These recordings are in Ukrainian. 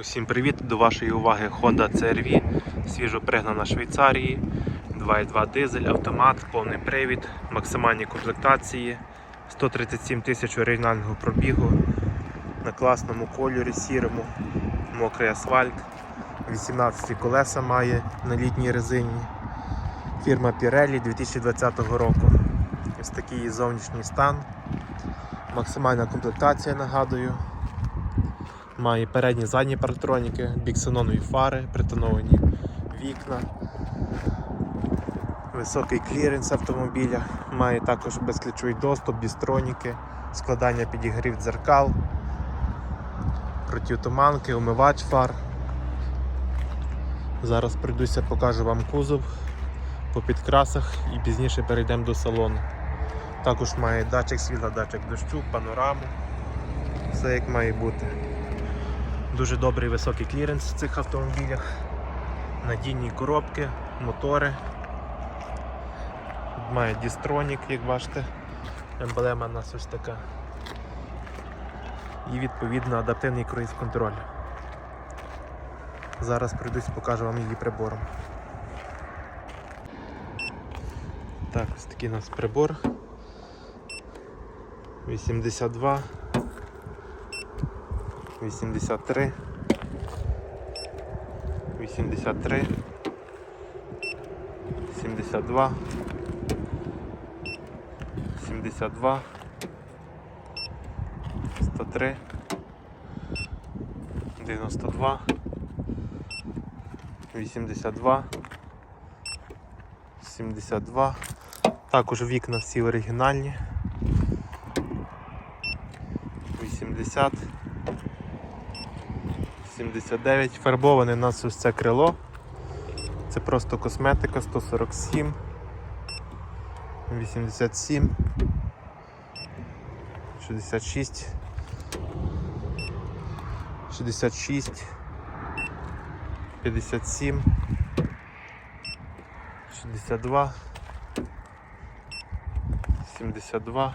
Усім привіт! До вашої уваги Honda CR-V, свіжо пригнана Швейцарії, 2.2 дизель, автомат, повний привід, максимальні комплектації, 137 тисяч оригінального пробігу, на класному кольорі сірому, мокрий асфальт, 18 колеса має на літній резині. Фірма Pirelli 2020 року. Ось такий зовнішній стан. Максимальна комплектація, нагадую. Має передні задні парктроніки, біксенонові фари, притоновані вікна, високий кліренс автомобіля, має також безключовий доступ, бістроніки, складання підігрів дзеркал, протитуманки, умивач фар. Зараз прийдуся, покажу вам кузов по підкрасах і пізніше перейдемо до салону. Також має датчик світла, датчик дощу, панораму. Все як має бути. Дуже добрий високий кліренс в цих автомобілях, надійні коробки, мотори. Має дістронік, як бачите, емблема у нас ось така. І відповідно адаптивний круїз-контроль. Зараз прийдусь, покажу вам її прибором. Так, ось такий у нас прибор. 82 83 83 72 72 103 92 82 72 також вікна всі оригінальні. 80 79. Фарбоване у нас ось це крило. Це просто косметика 147. 87. 66. 66. 57. 62. 72.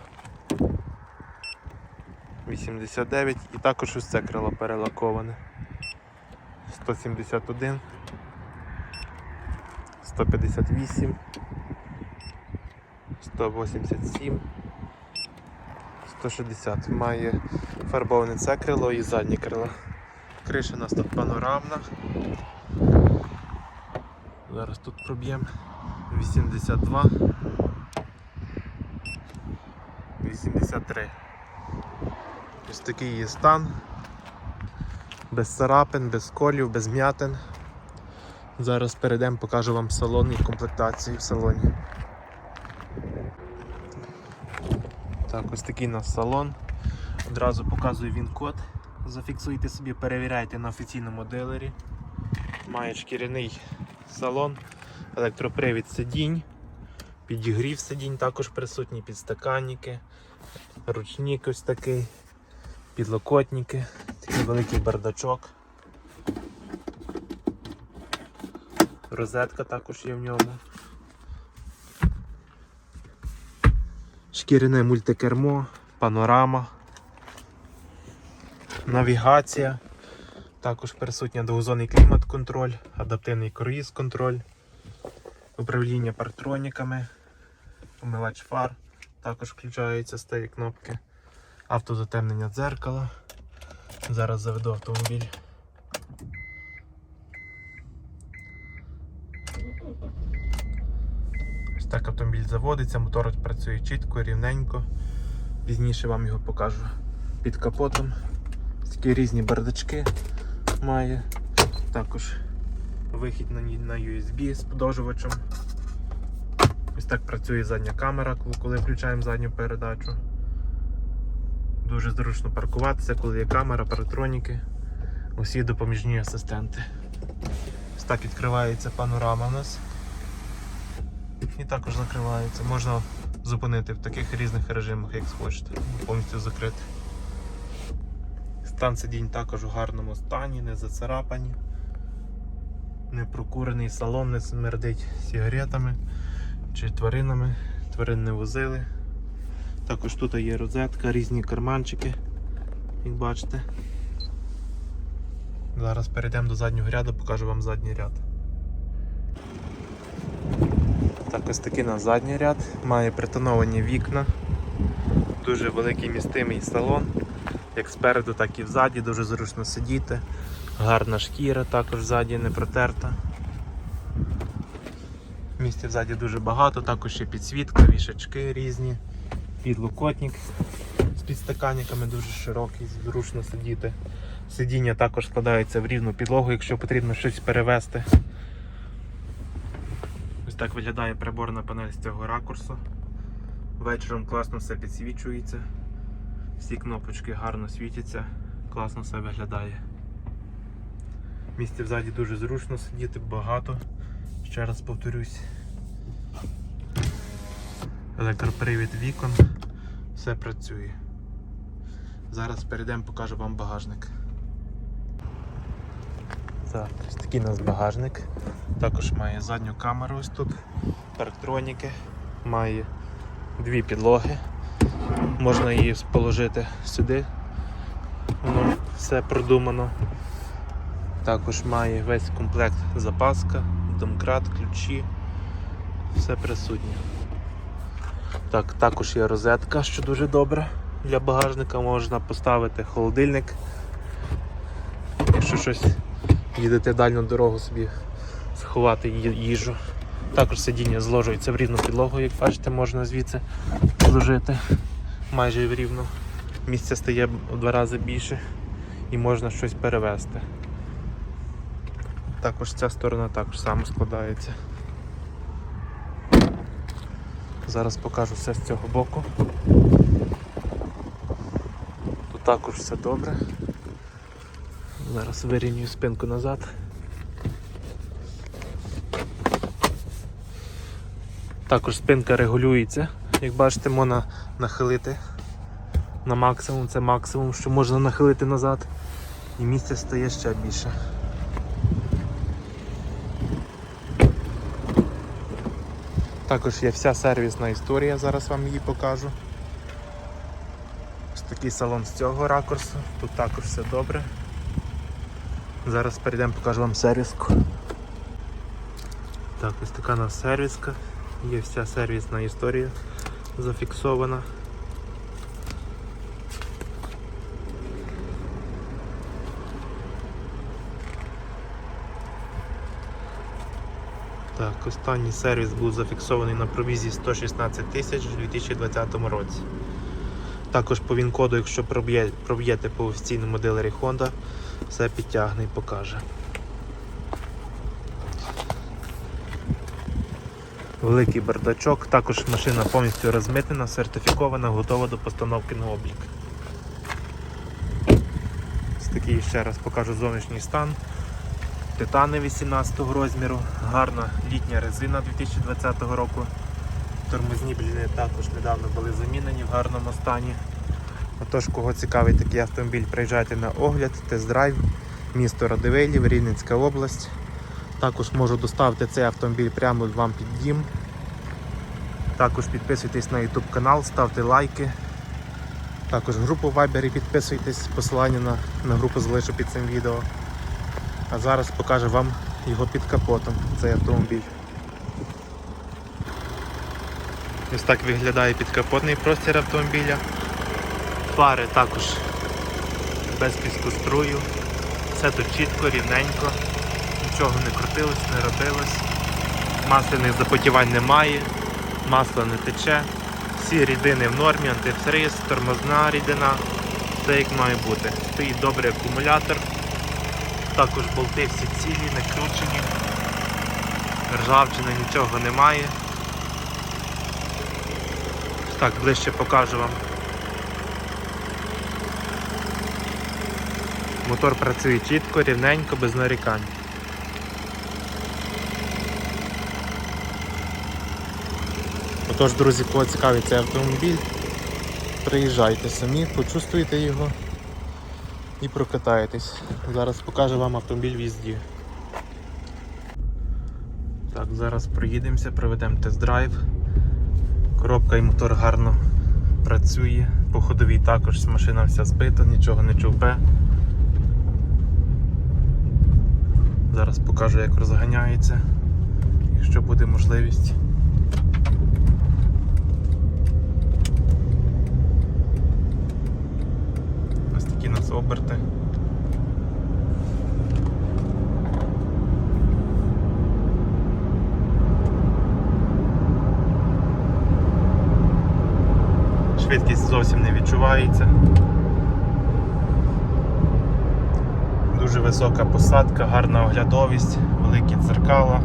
89 і також ось це крило перелаковане. 171, 158, 187, 160. Має фарбоване це крило і заднє крило. Криша у нас тут панорамна. Зараз тут проб'ємо. 82. 83. Ось такий є стан. Без царапин, без колів, без м'ятин. Зараз перейдемо, покажу вам салон і комплектацію в салоні. Так, ось такий у нас салон. Одразу показую він код. Зафіксуйте собі, перевіряйте на офіційному дилері. Має шкіряний салон, електропривід сидінь, підігрів сидінь, також присутні підстаканники, ручник ось такий, підлокотники, такий великий бардачок. Розетка також є в ньому. Шкіряне мультикермо, панорама, навігація, також присутня двозонний клімат-контроль, адаптивний круїз-контроль, управління парктроніками, умивач фар, також включаються з тієї кнопки, автозатемнення дзеркала. Зараз заведу автомобіль. Ось так автомобіль заводиться, мотор працює чітко, рівненько. Пізніше вам його покажу під капотом. Такі різні бардачки має. Також вихід на, USB з подовжувачем. Ось так працює задня камера, коли включаємо задню передачу. Дуже зручно паркуватися, коли є камера, паратроніки, усі допоміжні асистенти. Ось так відкривається панорама у нас. І також закривається. Можна зупинити в таких різних режимах, як схочете. Повністю закрити. Стан сидінь також у гарному стані, не зацарапані. Не прокурений салон, не смердить сигаретами чи тваринами. Тварин не возили. Також тут є розетка, різні карманчики, як бачите. Зараз перейдемо до заднього ряду, покажу вам задній ряд. Так, ось такий на задній ряд. Має притоновані вікна. Дуже великий містимий салон. Як спереду, так і взаді, дуже зручно сидіти. Гарна шкіра також ззаді не протерта. Місця взаді дуже багато, також є підсвітка, вішачки різні, підлокотник з підстаканниками дуже широкий, зручно сидіти. Сидіння також складається в рівну підлогу, якщо потрібно щось перевести. Ось так виглядає приборна панель з цього ракурсу. Вечором класно все підсвічується. Всі кнопочки гарно світяться, класно все виглядає. Місце взаді дуже зручно сидіти, багато. Ще раз повторюсь. Електропривід вікон, все працює. Зараз перейдемо, покажу вам багажник. Так, ось такий у нас багажник. Також має задню камеру ось тут, парктроніки, має дві підлоги. Можна її положити сюди. Воно все продумано. Також має весь комплект запаска, домкрат, ключі, все присутнє. Так, також є розетка, що дуже добре. Для багажника можна поставити холодильник. Якщо щось їдете дальню дорогу собі сховати їжу. Також сидіння зложується в рівну підлогу, як бачите, можна звідси зложити майже в рівну. Місця стає в два рази більше і можна щось перевезти. Також ця сторона також само складається. Зараз покажу все з цього боку. Тут також все добре. Зараз вирівнюю спинку назад. Також спинка регулюється. Як бачите, можна нахилити на максимум, це максимум, що можна нахилити назад. І місця стає ще більше. Також є вся сервісна історія, зараз вам її покажу. Ось такий салон з цього ракурсу, тут також все добре. Зараз перейдемо, покажу вам сервіску. Так, ось така у нас сервіска, є вся сервісна історія зафіксована. Останній сервіс був зафіксований на провізі 116 тисяч у 2020 році. Також по він-коду, якщо проб'єте по офіційному дилері Honda, все підтягне і покаже. Великий бардачок, також машина повністю розмитнена, сертифікована, готова до постановки на облік. Ось такий ще раз покажу зовнішній стан. Титани 18 розміру, гарна літня резина 2020 року. Тормозні бліни також недавно були замінені в гарному стані. Отож, кого цікавий такий автомобіль, приїжджайте на огляд, тест-драйв, місто Радивилів, Рівненська область. Також можу доставити цей автомобіль прямо вам під дім. Також підписуйтесь на YouTube канал, ставте лайки. Також групу в Viber підписуйтесь, посилання на, на групу залишу під цим відео. А зараз покажу вам його під капотом, цей автомобіль. Ось так виглядає підкапотний простір автомобіля. Фари також без піскострую. Все тут чітко, рівненько, нічого не крутилось, не робилось. Масляних запотівань немає, масло не тече, всі рідини в нормі, антифриз, тормозна рідина, все як має бути. Стоїть добрий акумулятор. Також болти всі цілі, не кручені, ржавчини нічого немає. Так, ближче покажу вам. Мотор працює чітко, рівненько, без нарікань. Отож, друзі, кого цікавить цей автомобіль, приїжджайте самі, почувствуйте його і прокатаєтесь. Зараз покажу вам автомобіль в їзді. Так, зараз проїдемося, проведемо тест-драйв. Коробка і мотор гарно працює. По ходовій також машина вся збита, нічого не чувпе. Зараз покажу, як розганяється, якщо буде можливість. Ось такі у нас оберти. Швидкість зовсім не відчувається. Дуже висока посадка, гарна оглядовість, великі дзеркала,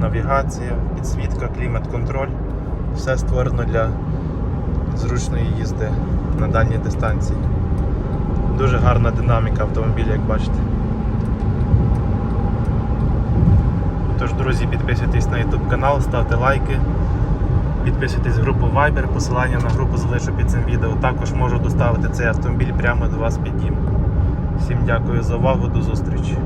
навігація, підсвітка, клімат-контроль. Все створено для зручної їзди на дальній дистанції. Дуже гарна динаміка автомобіля, як бачите. Тож, друзі, підписуйтесь на YouTube канал, ставте лайки, підписуйтесь в групу Viber, посилання на групу залишу під цим відео. Також можу доставити цей автомобіль прямо до вас під дім. Всім дякую за увагу, до зустрічі.